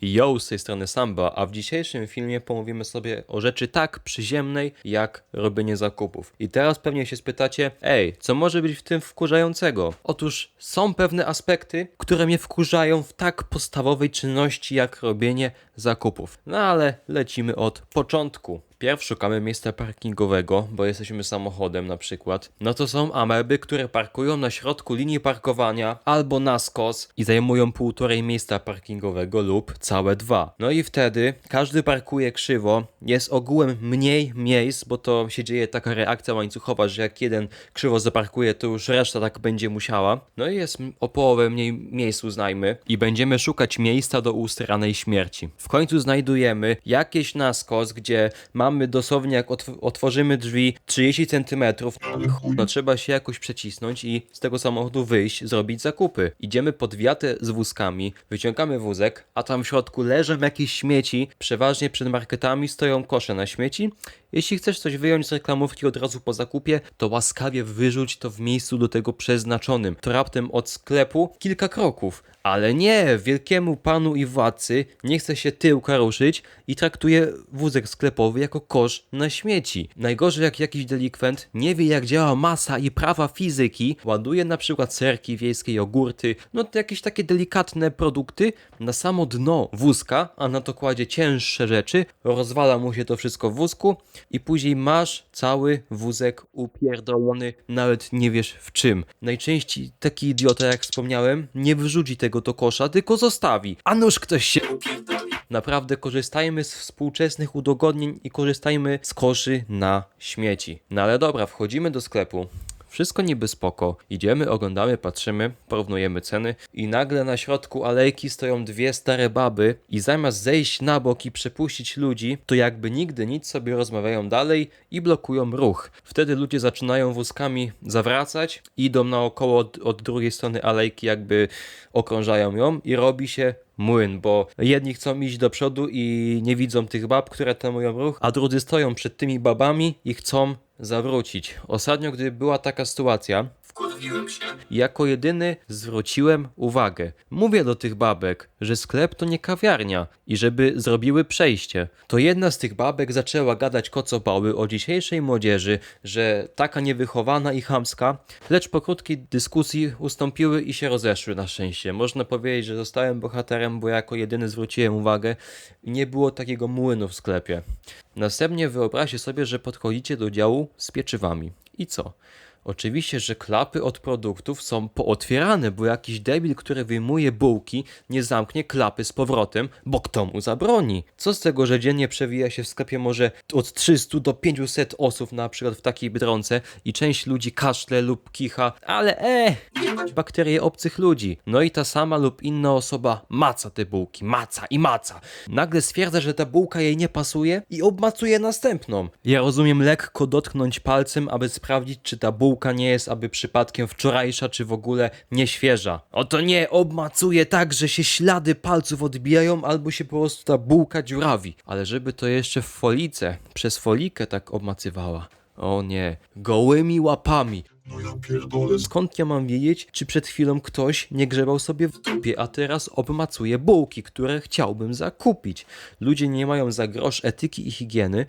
Yo, z tej strony Samba, a w dzisiejszym filmie pomówimy sobie o rzeczy tak przyziemnej jak robienie zakupów. I teraz pewnie się spytacie, ej, co może być w tym wkurzającego? Otóż są pewne aspekty, które mnie wkurzają w tak podstawowej czynności jak robienie zakupów. No ale lecimy od początku. Pierw szukamy miejsca parkingowego, bo jesteśmy samochodem na przykład. No to są ameby, które parkują na środku linii parkowania albo na skos i zajmują półtorej miejsca parkingowego lub całe dwa. No i wtedy każdy parkuje krzywo, jest ogółem mniej miejsc, bo to się dzieje taka reakcja łańcuchowa, że jak jeden krzywo zaparkuje, to już reszta tak będzie musiała. No i jest o połowę mniej miejsc uznajmy i będziemy szukać miejsca do usteranej śmierci. W końcu znajdujemy jakieś na skos, gdzie mamy dosłownie jak otw- otworzymy drzwi 30 cm, no trzeba się jakoś przecisnąć i z tego samochodu wyjść, zrobić zakupy. Idziemy pod wiatę z wózkami, wyciągamy wózek, a tam w środku leżą jakieś śmieci, przeważnie przed marketami stoją kosze na śmieci. Jeśli chcesz coś wyjąć z reklamówki od razu po zakupie, to łaskawie wyrzuć to w miejscu do tego przeznaczonym. To raptem od sklepu kilka kroków. Ale nie, wielkiemu panu i władcy nie chce się tyłka ruszyć i traktuje wózek sklepowy jako kosz na śmieci. Najgorzej jak jakiś delikwent nie wie jak działa masa i prawa fizyki, ładuje na przykład serki wiejskie, jogurty, no to jakieś takie delikatne produkty na samo dno wózka, a na to kładzie cięższe rzeczy, rozwala mu się to wszystko w wózku i później masz cały wózek upierdolony, nawet nie wiesz w czym. Najczęściej taki idiota, jak wspomniałem, nie wyrzuci tego do kosza, tylko zostawi. A nuż ktoś się upierdoli. Naprawdę korzystajmy z współczesnych udogodnień i korzystajmy z koszy na śmieci. No ale dobra, wchodzimy do sklepu. Wszystko niby spoko. Idziemy, oglądamy, patrzymy, porównujemy ceny i nagle na środku alejki stoją dwie stare baby i zamiast zejść na bok i przepuścić ludzi, to jakby nigdy nic sobie rozmawiają dalej i blokują ruch. Wtedy ludzie zaczynają wózkami zawracać, idą naokoło od, od drugiej strony alejki, jakby okrążają ją i robi się młyn, bo jedni chcą iść do przodu i nie widzą tych bab, które tamują ruch, a drudzy stoją przed tymi babami i chcą zawrócić. Ostatnio, gdy była taka sytuacja, Wkurwiłem się. jako jedyny zwróciłem uwagę. Mówię do tych babek, że sklep to nie kawiarnia i żeby zrobiły przejście. To jedna z tych babek zaczęła gadać kocobały o dzisiejszej młodzieży, że taka niewychowana i chamska, lecz po krótkiej dyskusji ustąpiły i się rozeszły na szczęście. Można powiedzieć, że zostałem bohaterem, bo jako jedyny zwróciłem uwagę i nie było takiego młynu w sklepie. Następnie wyobraźcie sobie, że podchodzicie do działu z pieczywami. I co? Oczywiście, że klapy od produktów są pootwierane, bo jakiś debil, który wyjmuje bułki, nie zamknie klapy z powrotem, bo kto mu zabroni? Co z tego, że dziennie przewija się w sklepie może od 300 do 500 osób na przykład w takiej biedronce i część ludzi kaszle lub kicha, ale e, bakterie obcych ludzi. No i ta sama lub inna osoba maca te bułki, maca i maca. Nagle stwierdza, że ta bułka jej nie pasuje i obmacuje następną. Ja rozumiem lekko dotknąć palcem, aby sprawdzić, czy ta bułka nie jest aby przypadkiem wczorajsza, czy w ogóle nieświeża. Oto nie, obmacuje tak, że się ślady palców odbijają, albo się po prostu ta bułka dziurawi. Ale żeby to jeszcze w folice, przez folikę tak obmacywała. O nie, gołymi łapami. No ja pierdolę. Skąd ja mam wiedzieć, czy przed chwilą ktoś nie grzebał sobie w dupie, a teraz obmacuje bułki, które chciałbym zakupić? Ludzie nie mają za grosz etyki i higieny.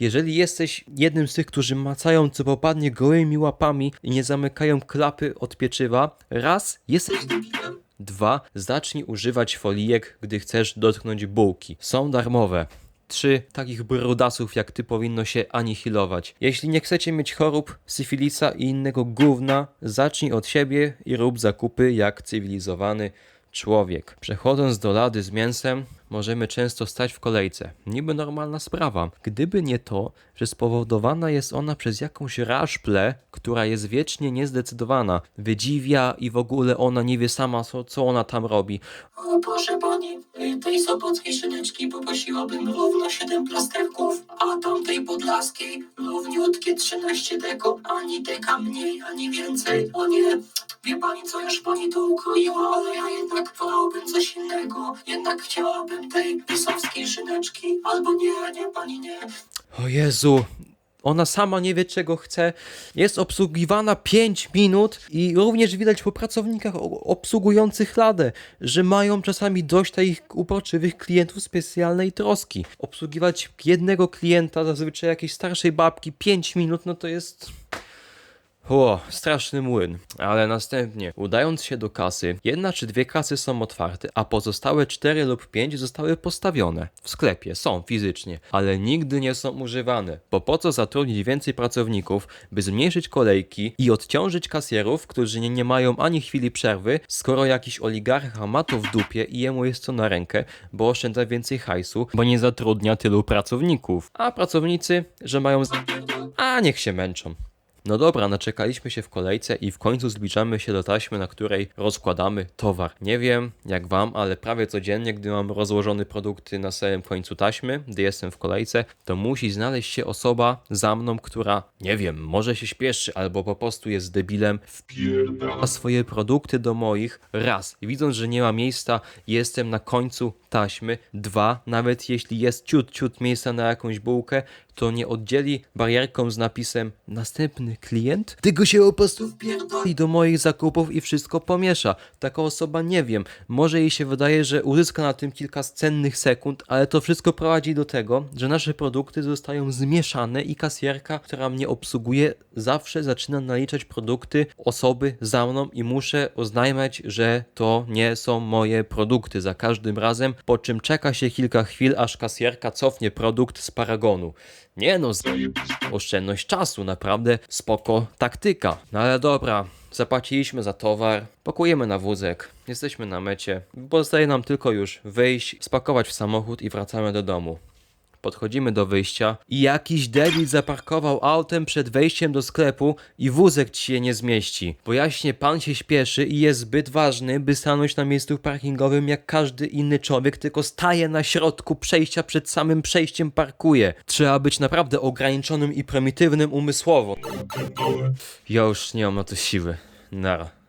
Jeżeli jesteś jednym z tych, którzy macają co popadnie gołymi łapami i nie zamykają klapy od pieczywa, raz, jesteś debilem. Dwa, zacznij używać folijek, gdy chcesz dotknąć bułki. Są darmowe. 3. Takich brudasów jak ty powinno się anihilować. Jeśli nie chcecie mieć chorób, syfilisa i innego gówna, zacznij od siebie i rób zakupy jak cywilizowany człowiek. Przechodząc do lady z mięsem, możemy często stać w kolejce. Niby normalna sprawa. Gdyby nie to, że spowodowana jest ona przez jakąś raszplę, która jest wiecznie niezdecydowana, wydziwia i w ogóle ona nie wie sama, co, co ona tam robi. O proszę pani, y, tej sobockiej szyneczki poprosiłabym równo 7 plasterków, a tamtej podlaskiej równiutkie 13 deko, ani deka mniej, ani więcej. O nie, wie pani co, już pani to ukroiła, ale ja jednak wolałbym coś innego. Jednak chciałabym tej pisowskiej szyneczki, albo nie, nie pani nie. O Jezu, Ona sama nie wie, czego chce. Jest obsługiwana 5 minut i również widać po pracownikach obsługujących ladę, że mają czasami dość takich uporczywych klientów specjalnej troski. Obsługiwać jednego klienta, zazwyczaj jakiejś starszej babki, 5 minut, no to jest. O, straszny młyn. Ale następnie, udając się do kasy, jedna czy dwie kasy są otwarte, a pozostałe cztery lub pięć zostały postawione. W sklepie, są fizycznie, ale nigdy nie są używane. Bo po co zatrudnić więcej pracowników, by zmniejszyć kolejki i odciążyć kasjerów, którzy nie, nie mają ani chwili przerwy, skoro jakiś oligarcha ma to w dupie i jemu jest to na rękę, bo oszczędza więcej hajsu, bo nie zatrudnia tylu pracowników. A pracownicy, że mają... A niech się męczą. No dobra, naczekaliśmy się w kolejce i w końcu zbliżamy się do taśmy, na której rozkładamy towar. Nie wiem jak wam, ale prawie codziennie, gdy mam rozłożone produkty na samym końcu taśmy, gdy jestem w kolejce, to musi znaleźć się osoba za mną, która, nie wiem, może się śpieszy albo po prostu jest debilem, a swoje produkty do moich. Raz, widząc, że nie ma miejsca, jestem na końcu taśmy. Dwa, nawet jeśli jest ciut, ciut miejsca na jakąś bułkę, to nie oddzieli barierką z napisem następny klient, tylko się po prostu wpierdoli do moich zakupów i wszystko pomiesza. Taka osoba nie wiem, może jej się wydaje, że uzyska na tym kilka cennych sekund, ale to wszystko prowadzi do tego, że nasze produkty zostają zmieszane i kasjerka, która mnie obsługuje, zawsze zaczyna naliczać produkty osoby za mną i muszę oznajmiać, że to nie są moje produkty za każdym razem, po czym czeka się kilka chwil, aż kasjerka cofnie produkt z paragonu. Nie no, z... oszczędność czasu, naprawdę spoko taktyka. No ale dobra, zapłaciliśmy za towar, pakujemy na wózek, jesteśmy na mecie. Pozostaje nam tylko już wyjść, spakować w samochód i wracamy do domu. Podchodzimy do wyjścia i jakiś debil zaparkował autem przed wejściem do sklepu i wózek ci się nie zmieści. Bo jaśnie pan się śpieszy i jest zbyt ważny, by stanąć na miejscu parkingowym jak każdy inny człowiek, tylko staje na środku przejścia, przed samym przejściem parkuje. Trzeba być naprawdę ograniczonym i prymitywnym umysłowo. Ja już nie mam na to siły. Nara.